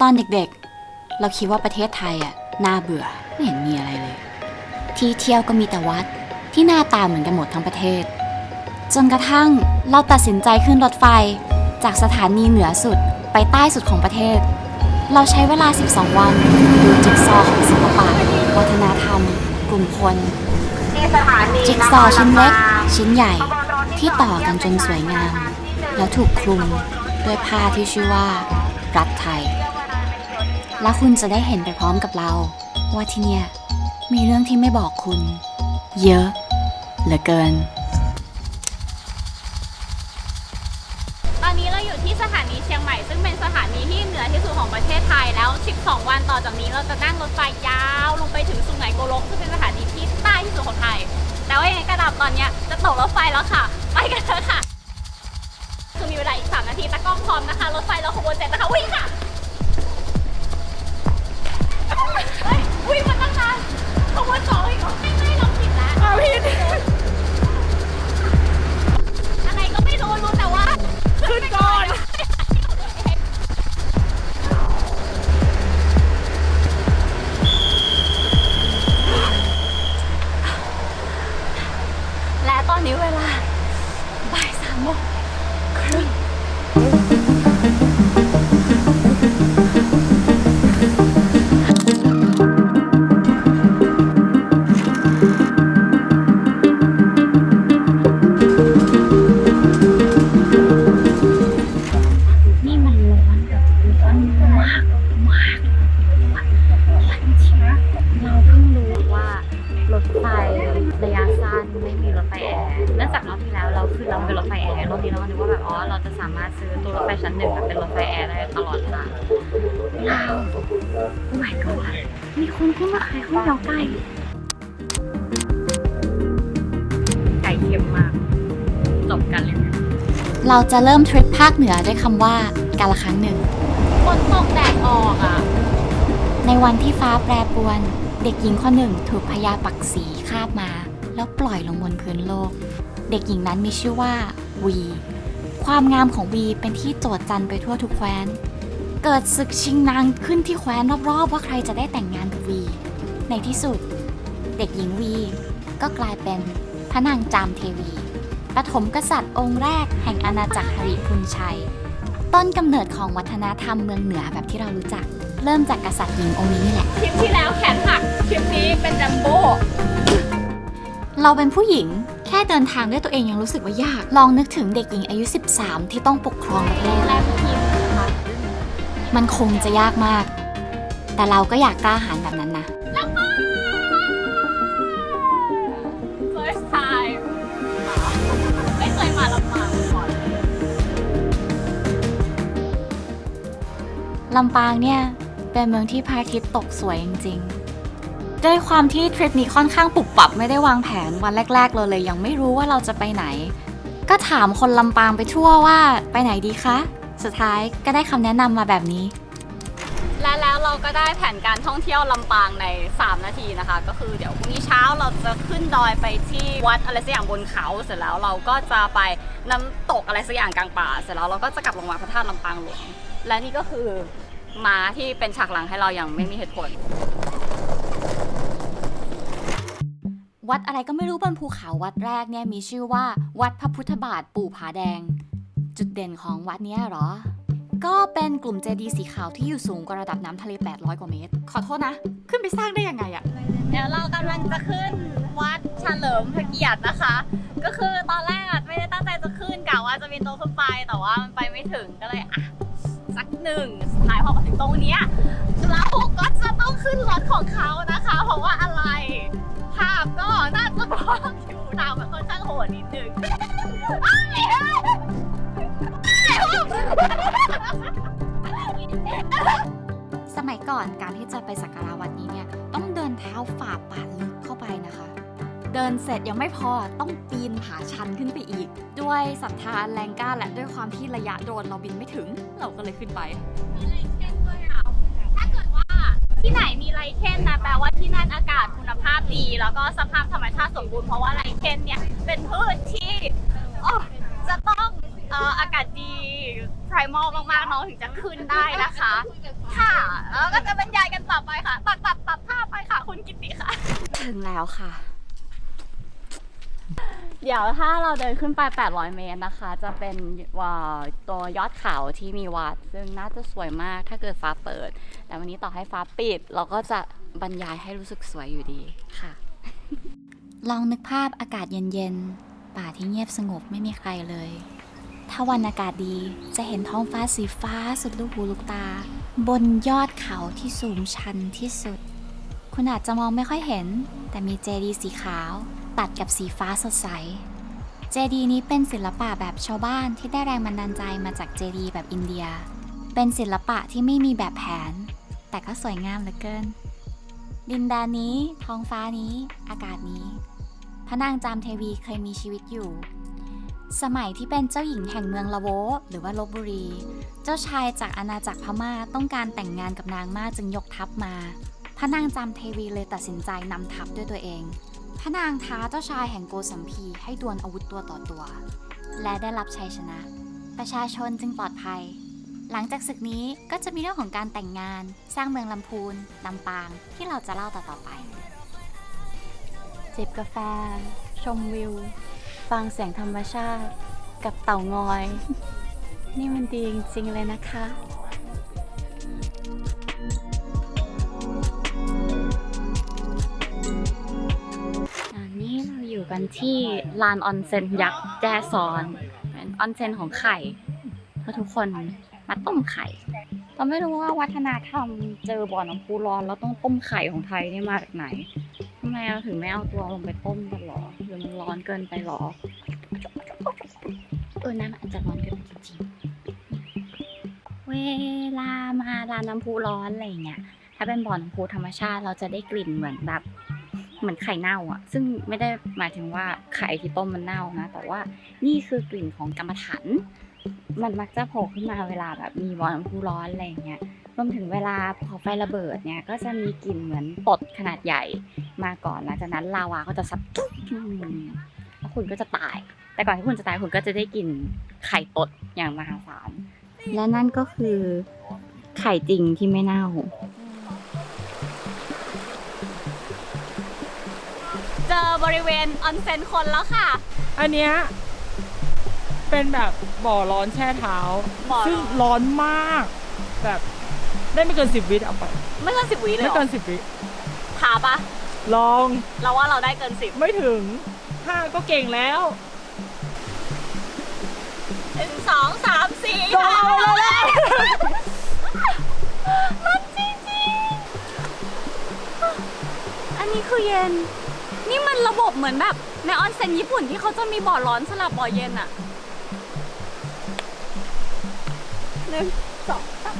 ตอนเด็กๆ เราคิดว่าประเทศไทยอะน่าเบื่อไม่เห็นมีอะไรเลย ที่เที่ยวก็มีแต่วัดที่หน้าตาเหมือนกันหมดทั้งประเทศ จนกระทั่งเราตัดสินใจขึ้นรถไฟจากสถานีเหนือสุดไปใต้สุดของประเทศ เราใช้เวลา 12 วันดูจิ๊กซอว์ของศิลปะวัฒนธรรม กลุ่มคน จิ๊กซอว์ชิ้นเล็ก ชิ้นใหญ่ ที่ต่อกันจนสวยงาม แล้วถูกคลุมด้วยผ้าที่ชื่อว่า รัฐไทย และคุณจะได้เห็นไปพร้อมกับเรา ว่าที่เนี่ย มีเรื่องที่ไม่บอกคุณ เยอะเหลือเกิน ตอนนี้เราอยู่ที่สถานีเชียงใหม่ ซึ่งเป็นสถานีที่เหนือที่สุดของประเทศไทยแล้ว 12 วันต่อจากนี้เราจะนั่งรถไฟยาวลงไปถึงสุไหงโกลกซึ่งเป็นสถานีที่ใต้ที่สุดของไทย แต่ว่ายังไงก็ตามตอนเนี้ยจะตกรถไฟแล้วค่ะ ไปกันเถอะค่ะ คือมีเวลาอีก 3 นาทีตะกล้องพร้อมนะคะ รถไฟเราขบวนเสร็จนะคะวิ่งค่ะ เฮ้ยวิ่งมาตั้งนานขบวนสอง เราจะเริ่มทริปภาคเหนือด้วยคำว่าการละครั้งหนึ่ง ฝนตกแดดออกอะ ในวันที่ฟ้าแปรปรวน เด็กหญิงคนหนึ่งถูกพญาปักษีคาบมา แล้วปล่อยลงบนพื้นโลก เด็กหญิงนั้นมีชื่อว่าวี ความงามของวีเป็นที่โจดจันไปทั่วทุกแคว้น เกิดศึกชิงนางขึ้นที่แคว้นรอบๆ ว่าใครจะได้แต่งงานกับวี ในที่สุด เด็กหญิงวีก็กลายเป็นพระนางจามเทวี ปฐมกษัตริย์องค์แรกแห่งอาณาจักรหริพุนชัย ต้นกำเนิดของวัฒนธรรมเมืองเหนือแบบที่เรารู้จัก เริ่มจากกษัตริย์หญิงองค์นี้นี่แหละ คลิปที่แล้วแขนหัก คลิปนี้เป็นจัมโบ้ เราเป็นผู้หญิงแค่เดินทางด้วยตัวเองยังรู้สึกว่ายาก ลองนึกถึงเด็กหญิงอายุ 13 ที่ต้องปกครองประเทศ แรกทีมนะคะมันคงจะยากมาก แต่เราก็อยากกล้าหาญแบบนั้นนะ ลำปางเนี่ย เป็นเมืองที่พระอาทิตย์ตกสวยจริงๆ ด้วยความที่ทริปนี้ค่อนข้างปรับปรับไม่ได้วางแผนวันแรก ๆ เราเลย ยังไม่รู้ว่าเราจะไปไหน ก็ถามคนลำปางไปทั่วว่าไปไหนดีคะ สุดท้ายก็ได้คำแนะนำมาแบบนี้ และแล้วเราก็ได้แผนการท่องเที่ยวลำปางใน 3 นาทีนะคะ ก็คือเดี๋ยวพรุ่งนี้เช้าเราจะขึ้นดอยไปที่วัดอะไรสักอย่างบนเขาเสร็จแล้วเราก็จะไป น้ำตกอะไรสักอย่างกลางป่า เสร็จแล้วเราก็จะกลับลงมาพระธาตุลำปางหลวง และนี่ก็คือม้าที่เป็นฉากหลังให้เราอย่างไม่มีเหตุผล วัดอะไรก็ไม่รู้บนภูเขาวัดแรกเนี่ยมีชื่อว่า วัดพระพุทธบาทปู่ผาแดง จุดเด่นของวัดเนี้ยเหรอ ก็เป็นกลุ่มเจดีย์สีขาวที่อยู่สูงกว่าระดับน้ำทะเล 800 กว่าเมตร ขอโทษนะ ขึ้นไปสร้างได้ยังไงอะ เดี๋ยวเรากำลังจะขึ้น วัดเฉลิมพระเกียรตินะคะ ก็คือตอนแรกไม่ได้ตั้งใจจะขึ้นกะว่าจะมีโต๊ะขึ้นไปแต่ว่ามันไปไม่ถึงก็เลยอะสักหนึ่งสุดท้ายพอมาถึงตรงนี้เราก็จะต้องขึ้นรถของเขานะคะ เพราะว่าอะไรภาพก็น่าจะบอกอยู่ทาวมันค่อนข้างโหดนิดนึง นเสร็จยังไม่พอต้องปีนผาชันขึ้นไปอีก ด้วยศรัทธาแรงกล้าและด้วยความที่ระยะโดรนเราบินไม่ถึง เราก็เลยขึ้นไป มีไลเคนด้วยอะถ้าเกิดว่าที่ไหนมีไลเคนนะแปลว่าที่นั่นอากาศคุณภาพดี แล้วก็สภาพธรรมชาติสมบูรณ์เพราะว่าไลเคนเนี่ยเป็นพืชที่โอ้จะต้องเอ่ออากาศดี primal มากๆน้องถึงจะขึ้นได้นะคะ ค่ะ แล้วก็จะบรรยายกันต่อไปค่ะ ตัดตัดตัดภาพไปค่ะ คุณกิติค่ะ ถึงแล้วค่ะ เดี๋ยวถ้าเราเดินขึ้นไป 800 เมตรนะคะ จะเป็นว่าตัวยอดเขาที่มีวัด ซึ่งน่าจะสวยมากถ้าเกิดฟ้าเปิด แต่วันนี้ต่อให้ฟ้าปิด เราก็จะบรรยายให้รู้สึกสวยอยู่ดีค่ะ ลองนึกภาพอากาศเย็นๆ ป่าที่เงียบสงบไม่มีใครเลย ถ้าวันอากาศดีจะเห็นท้องฟ้าสีฟ้าสุดลูกหูลูกตา บนยอดเขาที่สูงชันที่สุด คุณอาจจะมองไม่ค่อยเห็น แต่มีเจดีย์สีขาว ตัดกับสีฟ้าสดใส เจดีนี้เป็นศิลปะแบบชาวบ้านที่ได้แรงบันดาลใจมาจากเจดีแบบอินเดีย เป็นศิลปะที่ไม่มีแบบแผน แต่ก็สวยงามเหลือเกิน ดินแดนนี้ ท้องฟ้านี้ อากาศนี้ พระนางจามเทวีเคยมีชีวิตอยู่ สมัยที่เป็นเจ้าหญิงแห่งเมืองละโวหรือว่าลบบุรี เจ้าชายจากอาณาจักรพม่าต้องการแต่งงานกับนางมากจึงยกทัพมาพระนางจามเทวีเลยตัดสินใจนำทัพด้วยตัวเอง พระนางท้าเจ้าชายแห่งโกสัมพีให้ดวลอาวุธตัวต่อตัว และได้รับชัยชนะ ประชาชนจึงปลอดภัย หลังจากศึกนี้ก็จะมีเรื่องของการแต่งงาน สร้างเมืองลำพูนลำปางที่เราจะเล่าต่อๆไป จิบกาแฟ ชมวิว ฟังเสียงธรรมชาติ กับเต่างอย นี่มันดีจริงๆเลยนะคะ กันที่ลานออนเซ็นยักษ์แจซอนเป็นออนเซ็นของไข่เพื่อทุกคนมาต้มไข่เราไม่รู้ว่าวัฒนธรรมเจอบ่อน้ำพุร้อนแล้วต้องต้มไข่ของไทยนี่มาจากไหนทำไมเราถึงไม่เอาตัวลงไปต้มกันหรอหรือมันร้อนเกินไปหรอเออน้ำอาจจะร้อนเกินไปจริงเวลามาร้านน้ำพุร้อนอะไรเงี้ยถ้าเป็นบ่อน้ำพุธรรมชาติเราจะได้กลิ่นเหมือนแบบ เหมือนไข่เน่าอะ ซึ่งไม่ได้หมายถึงว่าไข่ที่ต้มมันเน่านะ แต่ว่านี่คือกลิ่นของกรรมฐานมันมักจะโผล่ขึ้นมาเวลาแบบมีบ่อน้ำพุร้อนอะไรเงี้ยรวมถึงเวลาภูเขาไฟระเบิดเนี่ยก็จะมีกลิ่นเหมือนตดขนาดใหญ่มาก่อนหลังจากนั้นลาวาก็จะซับอืมแล้วคุณก็จะตาย แต่ก่อนที่คุณจะตายคุณก็จะได้กลิ่นไข่ตดอย่างมหาศาลและนั่นก็คือไข่จริงที่ไม่เน่า เจอบริเวณออนเซ็นคนแล้วค่ะ อันเนี้ยเป็นแบบบ่อร้อนแช่เท้า บ่อร้อน ซึ่งร้อนมาก แบบได้ไม่เกินสิบวิเอาไปไม่เกินสิบวิเลยไม่เหรเกิอนสิบวิถาปะลองเราว่าเราได้เกินสิบไม่ถึงห้าก็เก่งแล้วหนึ่งสองสามสี่ลองเอาเลย มันจริงจริงอันนี้คือเย็นนี่ มันระบบเหมือนแบบในออนเซ็นญี่ปุ่นที่เขาจะมีบ่อร้อนสลับบ่อเย็นอะหนึ่งสองสาม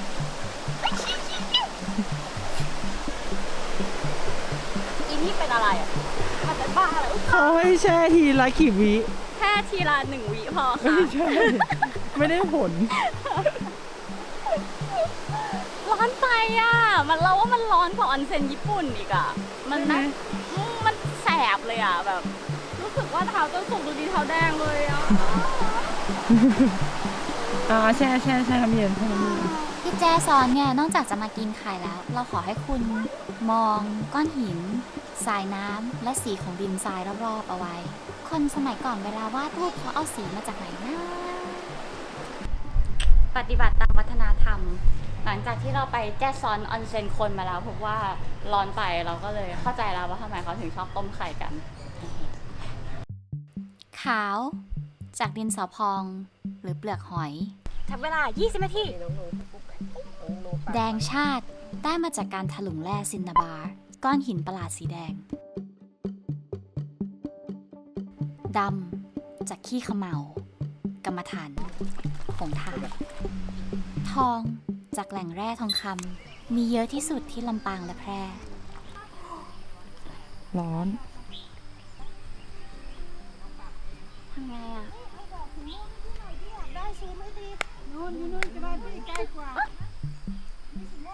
อีนี่เป็นอะไรอะมันเป็นบ้าอะไรอุ๊ยเขาให้แช่ทีละกี่วิแค่ทีละหนึ่งวิพอไม่ค่ะใช่ ไม่ได้ผล ร้อนไปอะ มันเราว่ามันร้อนกว่าออนเซ็นญี่ปุ่นอีกอะ มันนะอืมมันแส บเลยอะแบบ รู้สึกว่าเท้าจนสุกดูดีเท้าแดงเลยอะอ่าแช่แช่แช่น้ำเย็นแช่น้ำเย็นที่แจซอนเนี่ยนอกจากจะมากินไข่แล้ว เราขอให้คุณมองก้อนหิน สายน้ำและสีของดินทรายรอบๆเอาไว้ คนสมัยก่อนเวลาวาดรูปเขาเอาสีมาจากไหนนะ ปฏิบัติตามวัฒนธรรม หลังจากที่เราไปแจซอนออนเซนคนมาแล้วพบว่าร้อนไปเราก็เลยเข้าใจแล้วว่าทำไมเขาถึงชอบต้มไข่กัน ขาว จากดินสอพอง หรือเปลือกหอย ทับเวลา 20 นาที แดงชาติได้มาจากการถลุงแร่ซินนาบาร์ ก้อนหินประหลาดสีแดง ดำ จากขี้เขมากรรมฐานของไทยทอง จากแหล่งแร่ทองคำมีเยอะที่สุดที่ลำปางและแพร่ ร้อน ทำไงอะ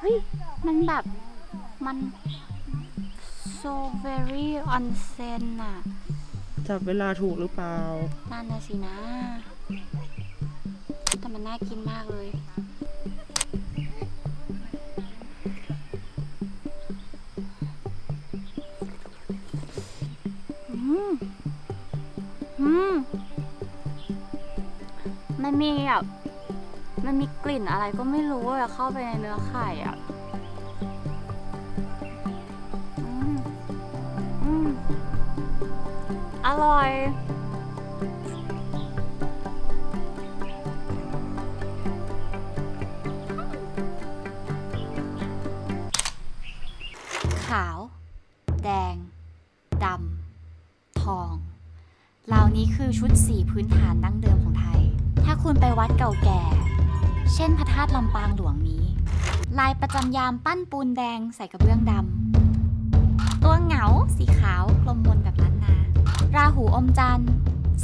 เฮ้ย มันแบบ มัน so very onsen อะ จับเวลาถูกหรือเปล่า นั่นนะสินะ แต่มันน่ากินมากเลย ม มันมีแบบมันมีกลิ่นอะไรก็ไม่รู้อะเข้าไปในเนื้อไข่อะอืมอืมอร่อย ก่าแก่ เช่นพระธาตุลำปางหลวงนี้ ลายประจำยามปั้นปูนแดงใส่กระเบื้องดำ ตัวเหงาสีขาวกลมมนแบบล้านนา ราหูอมจันทร์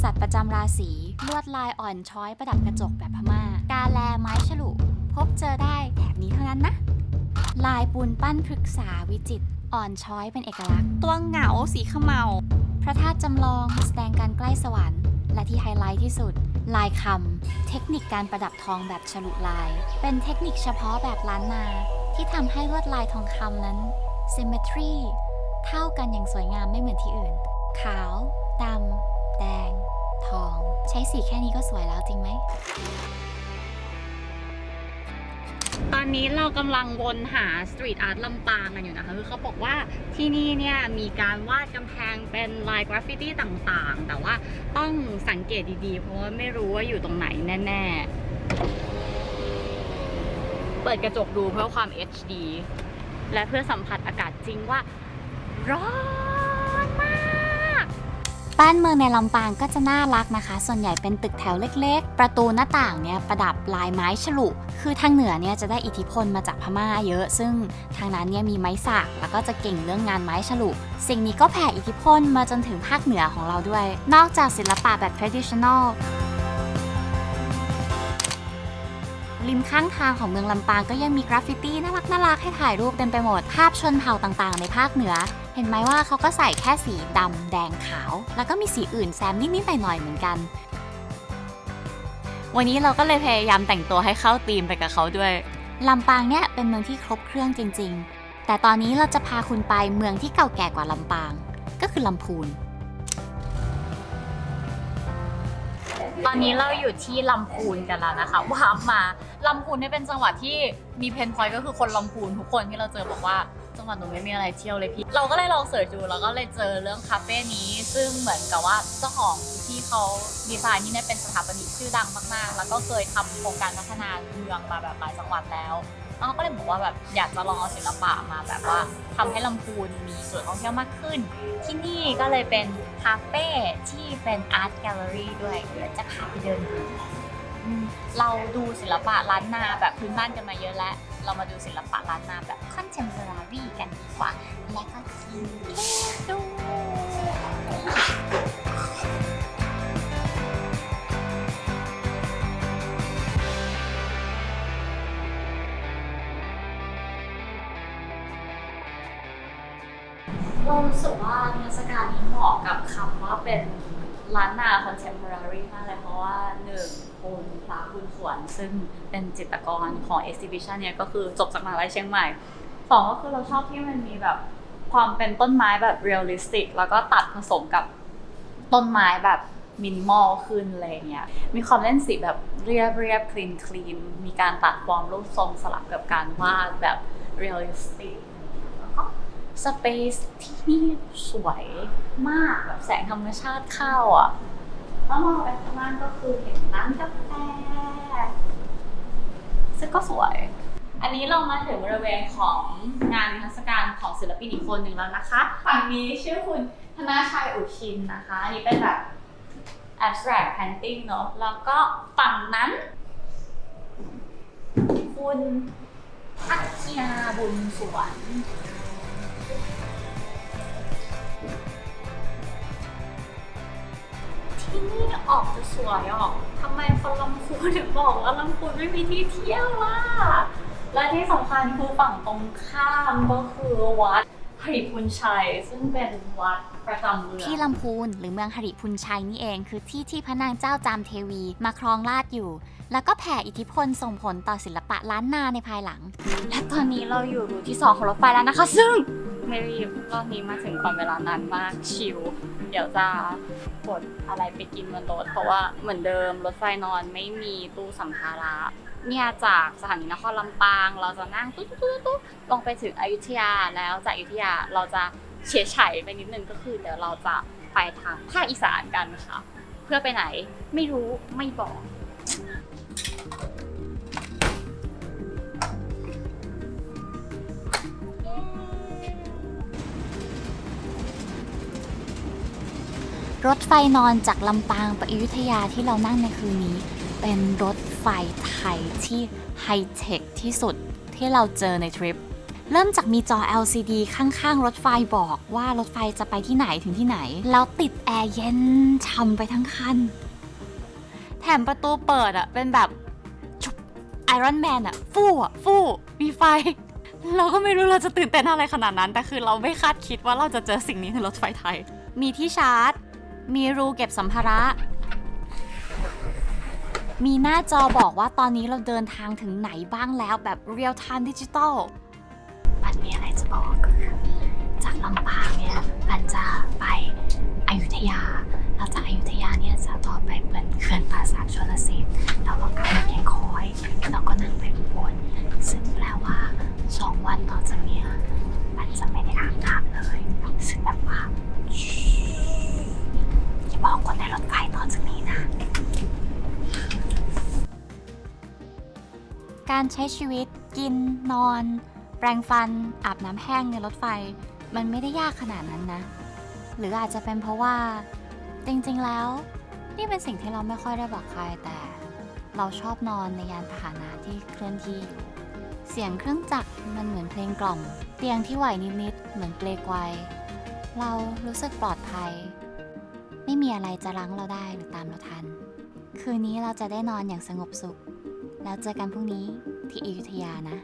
สัตว์ประจำราศีลวดลายอ่อนช้อยประดับกระจกแบบพม่า กาแลไม้ฉลุ พบเจอได้แถบนี้เท่านั้นนะ ลายปูนปั้นพฤกษาวิจิตรอ่อนช้อยเป็นเอกลักษณ์ ตัวเหงาสีขมเมา พระธาตุจำลองแสดงการใกล้สวรรค์ และที่ไฮไลท์ที่สุด ลายคำ เทคนิคการประดับทองแบบฉลุลาย เป็นเทคนิคเฉพาะแบบล้านนา ที่ทำให้ลวดลายทองคำนั้น symmetry เท่ากันอย่างสวยงามไม่เหมือนที่อื่น ขาว ดำ แดง ทอง ใช้สีแค่นี้ก็สวยแล้วจริงไหม ตอนนี้เรากำลังวนหาสตรีทอาร์ตลำปางกันอยู่นะคะ คือเขาบอกว่าที่นี่เนี่ยมีการวาดกำแพงเป็นลายกราฟฟิตี้ต่างๆ แต่ว่าต้องสังเกตดีๆ เพราะว่าไม่รู้ว่าอยู่ตรงไหนแน่ๆ เปิดกระจกดูเพื่อความ HD และเพื่อสัมผัสอากาศจริงว่าร้อน บ้านเมืองในลำปางก็จะน่ารักนะคะ ส่วนใหญ่เป็นตึกแถวเล็กๆ ประตูหน้าต่างเนี่ยประดับลายไม้ฉลุ คือทางเหนือเนี่ยจะได้อิทธิพลมาจากพม่าเยอะ ซึ่งทางนั้นเนี่ยมีไม้สักแล้วก็จะเก่งเรื่องงานไม้ฉลุ สิ่งนี้ก็แผ่อิทธิพลมาจนถึงภาคเหนือของเราด้วย นอกจากศิลปะแบบ traditional ริมข้างทางของเมืองลำปางก็ยังมีกราฟฟิตี้น่ารักน่ารักให้ถ่ายรูปเต็มไปหมด ภาพชนเผ่าต่างๆ ในภาคเหนือ เห็นไหมว่าเขาก็ใส่แค่สีดำแดงขาว แล้วก็มีสีอื่นแซมนิดๆหน่อยๆเหมือนกัน วันนี้เราก็เลยพยายามแต่งตัวให้เข้าธีมไปกับเขาด้วยลำปางเนี่ยเป็นเมืองที่ครบเครื่องจริง ๆ แต่ตอนนี้เราจะพาคุณไปเมืองที่เก่าแก่กว่าลำปาง ก็คือลำพูน ตอนนี้เราอยู่ที่ลำพูนกันแล้วนะคะวามาลำพูนเนี่ยเป็นจังหวัดที่มีเพนพอยก็คือคนลำพูนทุกคนที่เราเจอบอกว่าจังหวัดหนูไม่มีอะไรเที่ยวเลยพี่ เราก็เลยลองเสิร์ชดูแล้วก็เลยเจอเรื่องคาเฟ่นี้ ซึ่งเหมือนกับว่าเจ้าของที่เขาดีไซน์นี่เนี่ยเป็นสถาปนิกชื่อดังมากๆ แล้วก็เคยทำโครงการพัฒนาเมืองมาแบบหลายจังหวัดแล้ว เขาก็เลยบอกว่าแบบอยากจะลองเอาศิลปะมาแบบว่าทำให้ลำพูนมีส่วนท่องเที่ยวมากขึ้น ที่นี่ก็เลยเป็นคาเฟ่ที่เป็นอาร์ตแกลเลอรี่ด้วยเดี๋ยวจะพาไปเดินดูเราดูศิลปะล้านนาแบบพื้นบ้านกันมาเยอะแล้ว เรามาดูศิลปะล้านนาแบบคอนเทม p o รารีกันดีกว่า และก็กินเค้กดู เรารู้สึกว่านิทศการนี้เหมาะกับคำว่าเป็นล้านนา contemporary มากเลยเพราะว่าหนึ่งคุณพระคุณขวนซึ่งเป็นจิตรกรของ exhibition เนี่ยก็คือจบจากมหาลัยเชียงใหม่สองก็คือเราชอบที่มันมีแบบความเป็นต้นไม้แบบ realistic แล้วก็ตัดผสมกับต้นไม้แบบมินิมอลขึ้นอะไรเงี้ย มีความเล่นสีแบบเรียบเรียบคลีนคลีนมีการตัดฟอร์มรูปทรงสลับกับการวาดแบบ realistic แล้วก็ สเปซที่นี่สวยมากแบบแสงธรรมชาติเข้าอะแล้วมองไปข้างล่างก็คือเห็นร้านกาแฟซึ่งก็สวย อันนี้เรามาถึงบริเวณของงานนิทรรศการของศิลปินอีกคนหนึ่งแล้วนะคะ ฝั่งนี้ชื่อคุณธนาชัยอุชินนะคะ อันนี้เป็นแบบ abstract painting เนอะแล้วก็ฝั่งนั้น คุณพัทยาบุญสวน ที่นี่ออกจะสวยออกทำไมคนลำพูนถึงบอกว่าลำพูนไม่มีที่เที่ยวล่ะ และที่สำคัญคือฝั่งตรงข้ามก็คือวัดหริพุนชัย ซึ่งเป็นวัดประจำเมืองที่ลำพูนหรือเมืองหริพุนชัยนี่เอง คือที่ที่พระนางเจ้าจามเทวีมาครองราชย์อยู่ แล้วก็แผ่อิทธิพลส่งผลต่อศิลปะล้านนาในภายหลัง และตอนนี้เราอยู่รูทที่ 2 ของรถไฟแล้วนะคะ ซึ่งไม่รีบรอบนี้มาถึงก่อนเวลานานมากชิลเดี๋ยวจะ กดอะไรไปกินบนรถเพราะว่าเหมือนเดิมรถไฟนอนไม่มีตู้สัมภาระเนี่ยจากสถานีนครลำปาง เราจะนั่งตุ๊ตุ๊ตุ๊ตุ๊ลงไปถึงอยุธยาแล้วจากอยุธยาเราจะเฉียดไฉไปนิดนึงก็คือเดี๋ยวเราจะไปทางภาคอีสานกันค่ะ เพื่อไปไหนไม่รู้ไม่บอก รถไฟนอนจากลำปางไปอยุธยาที่เรานั่งในคืนนี้ เป็นรถไฟไทยที่ไฮเทคที่สุดที่เราเจอในทริป เริ่มจากมีจอ LCD ข้างๆ รถไฟบอกว่ารถไฟจะไปที่ไหนถึงที่ไหน แล้วติดแอร์เย็นช่ำไปทั้งคัน แถมประตูเปิดอะเป็นแบบไอรอนแมนอะฟู่อะฟู่มีไฟ เราก็ไม่รู้เราจะตื่นเต้นอะไรขนาดนั้น แต่คือเราไม่คาดคิดว่าเราจะเจอสิ่งนี้ในรถไฟไทย มีที่ชาร์จ มีรูเก็บสัมภาระ มีหน้าจอบอกว่าตอนนี้เราเดินทางถึงไหนบ้างแล้วแบบ real time digital ปันมีอะไรจะบอกก็คือจากลำปางเนี่ยปันจะไปอยุธยา แล้วจากอยุธยาเนี่ยจะต่อไปเป็นเขื่อนป่าสักชลสิทธิ์แล้วก็กลับมาแก่งคอยแล้วก็นั่งไปบลซึ่งแปลว่าสองวันต่อจากเนี้ยปันจะไม่ได้อาบน้ำเลย ซึ่งแบบว่า บอกคนในรถไฟตอนจากนี้นะ การใช้ชีวิตกินนอน แปรงฟัน อาบน้ำแห้งในรถไฟ มันไม่ได้ยากขนาดนั้นนะ หรืออาจจะเป็นเพราะว่า จริงๆแล้ว นี่เป็นสิ่งที่เราไม่ค่อยได้บอกใครแต่ เราชอบนอนในยานพาหนะที่เคลื่อนที่อยู่เสียงเครื่องจักรมันเหมือนเพลงกล่อม เตียงที่ไหวนิดๆเหมือนเปลกไวเรารู้สึกปลอดภัย ไม่มีอะไรจะรั้งเราได้หรือตามเราทัน คืนนี้เราจะได้นอนอย่างสงบสุข แล้วเจอกันพรุ่งนี้ที่อยุธยานะ